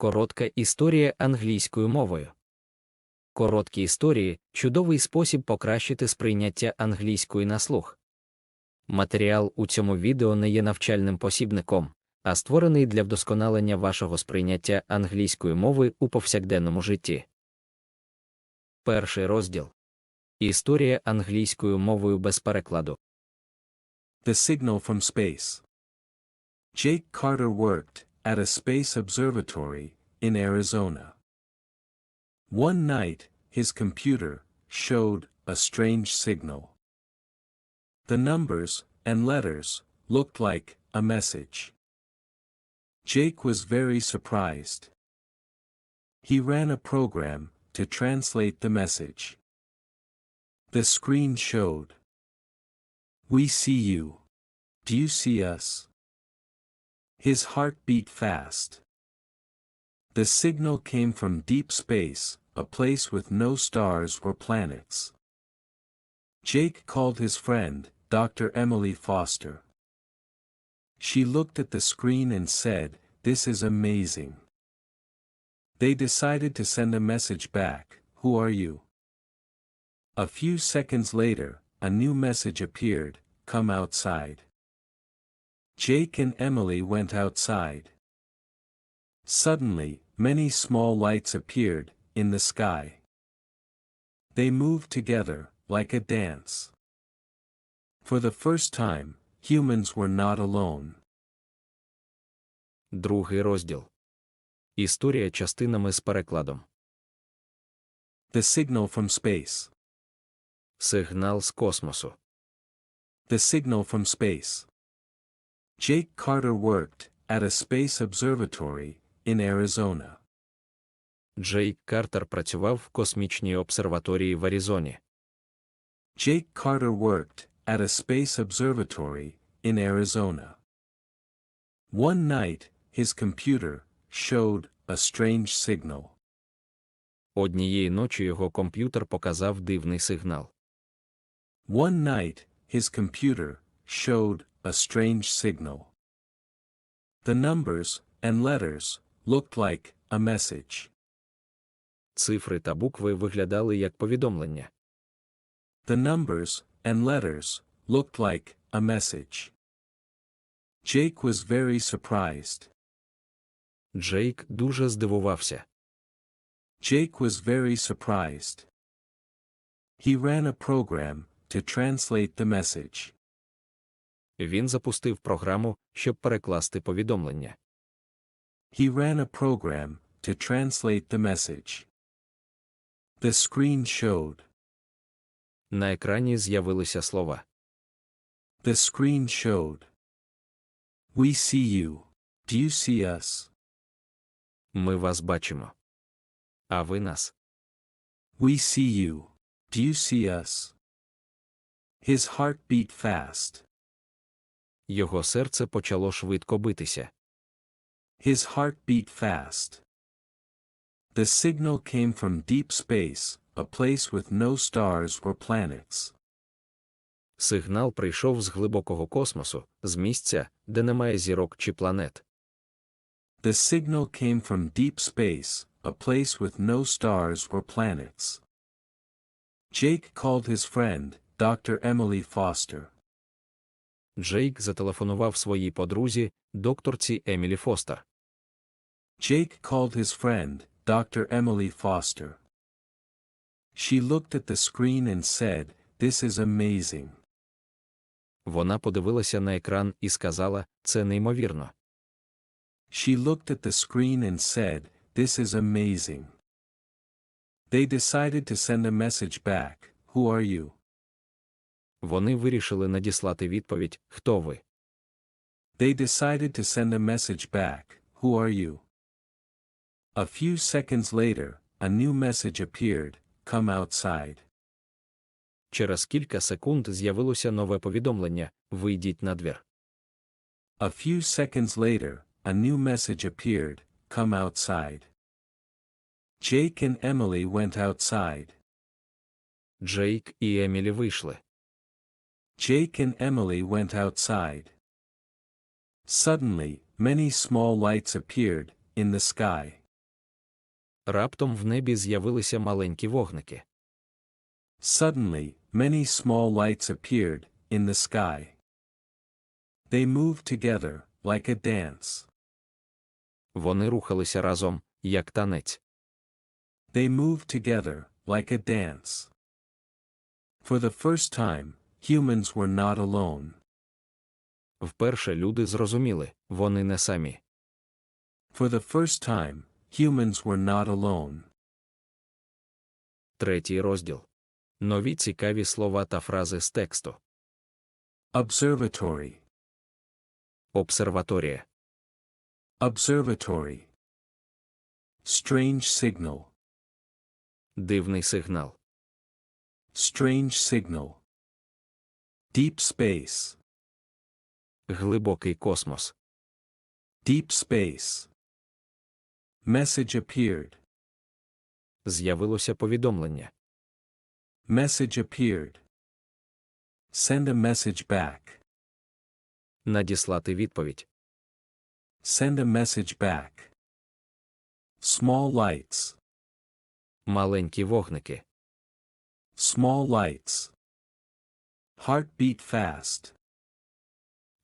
Коротка історія англійською мовою. Короткі історії чудовий спосіб покращити сприйняття англійської на слух. Матеріал у цьому відео не є навчальним посібником, а створений для вдосконалення вашого сприйняття англійської мови у повсякденному житті. Перший розділ Історія англійською мовою без перекладу. The signal from space. Jake Carter worked at a space observatory in Arizona. One night, his computer showed a strange signal. The numbers and letters looked like a message. Jake was very surprised. He ran a program to translate the message. The screen showed We see you. Do you see us? His heart beat fast. The signal came from deep space, a place with no stars or planets. Jake called his friend, Dr. Emily Foster. She looked at the screen and said, This is amazing. They decided to send a message back Who are you? A few seconds later, a new message appeared Come outside. Jake and Emily went outside. Suddenly, many small lights appeared in the sky. They moved together, like a dance. For the first time, humans were not alone. Другий розділ. Історія частинами з перекладом. The signal from space. Сигнал з космосу. The signal from space. Jake Carter worked at a space observatory in Arizona. Джейк Картер працював в космічній обсерваторії в Аризоні. Jake Carter worked at a space observatory in Arizona. One night, his computer showed a strange signal. Однієї ночі його комп'ютер показав дивний сигнал. One night, his computer showed a strange signal. The numbers and letters looked like a message. Цифри та букви виглядали як повідомлення. The numbers and letters looked like a message. Jake was very surprised. Джейк дуже здивувався. Jake was very surprised. He ran a program to translate the message. Він запустив програму, щоб перекласти повідомлення. He ran a program to translate the message. The screen showed. На екрані з'явилися слова. The screen showed. We see you. Do you see us? Ми вас бачимо. А ви нас. We see you. Do you see us? His heart beat fast. Його серце почало швидко битися. His heart beat fast. The signal came from deep space, a place with no stars or planets. Сигнал прийшов з глибокого космосу, з місця, де немає зірок чи планет. The signal came from deep space, a place with no stars or planets. Jake called his friend, Dr. Emily Foster. Джейк зателефонував своїй подрузі, докторці Емілі Фостер. Jake called his friend, Dr. Emily Foster. She looked at the screen and said, This is amazing. Вона подивилася на екран і сказала, це неймовірно. She looked at the screen and said, This is amazing. They decided to send a message back Who are you? Вони вирішили надіслати відповідь Хто ви? They decided to send a message back Who are you? A few seconds later, a new message appeared Come outside. Через кілька секунд з'явилося нове повідомлення Вийдіть на двір. A few seconds later, a new message appeared Come outside. Jake and Emily went outside. Джейк і Емілі вийшли. Jake and Emily went outside. Suddenly, many small lights appeared in the sky. Раптом в небі з'явилися маленькі вогники. Suddenly, many small lights appeared, in the sky. They moved together, like a dance. Вони рухалися разом, як танець. They moved together, like a dance. For the first time, humans were not alone. Вперше люди зрозуміли, вони не самі. For the first time, humans were not alone. Третій розділ. Нові цікаві слова та фрази з тексту. Observatory. Обсерваторія. Observatory. Strange signal. Дивний сигнал. Strange signal. Deep space. Глибокий космос. Deep space. Message appeared. З'явилося повідомлення. Message appeared. Send a message back. Надіслати відповідь. Send a message back. Small lights. Маленькі вогники. Small lights. Heart beat fast.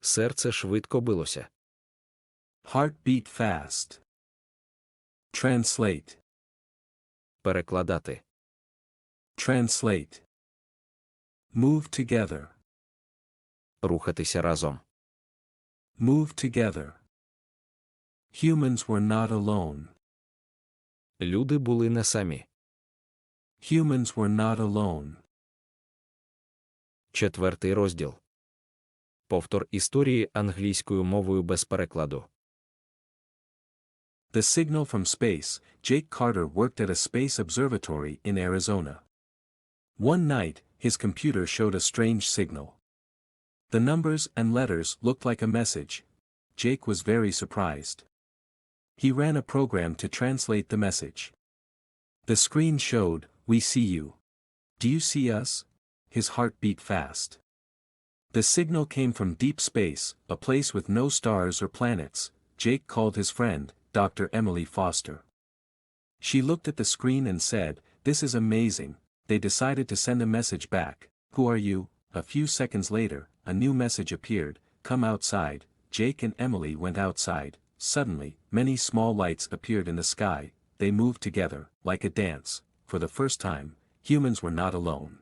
Серце швидко билося. Heart beat fast. Translate. Перекладати. Translate. Move together. Рухатися разом. Move together. Humans were not alone. Люди були не самі. Humans were not alone. Четвертий розділ. Повтор історії англійською мовою без перекладу. The signal from space, Jake Carter worked at a space observatory in Arizona. One night, his computer showed a strange signal. The numbers and letters looked like a message. Jake was very surprised. He ran a program to translate the message. The screen showed, We see you. Do you see us? His heart beat fast. The signal came from deep space, a place with no stars or planets. Jake called his friend, Dr. Emily Foster. She looked at the screen and said, This is amazing. They decided to send a message back. Who are you? A few seconds later, a new message appeared Come outside. Jake and Emily went outside. Suddenly, many small lights appeared in the sky. They moved together, like a dance. For the first time, humans were not alone.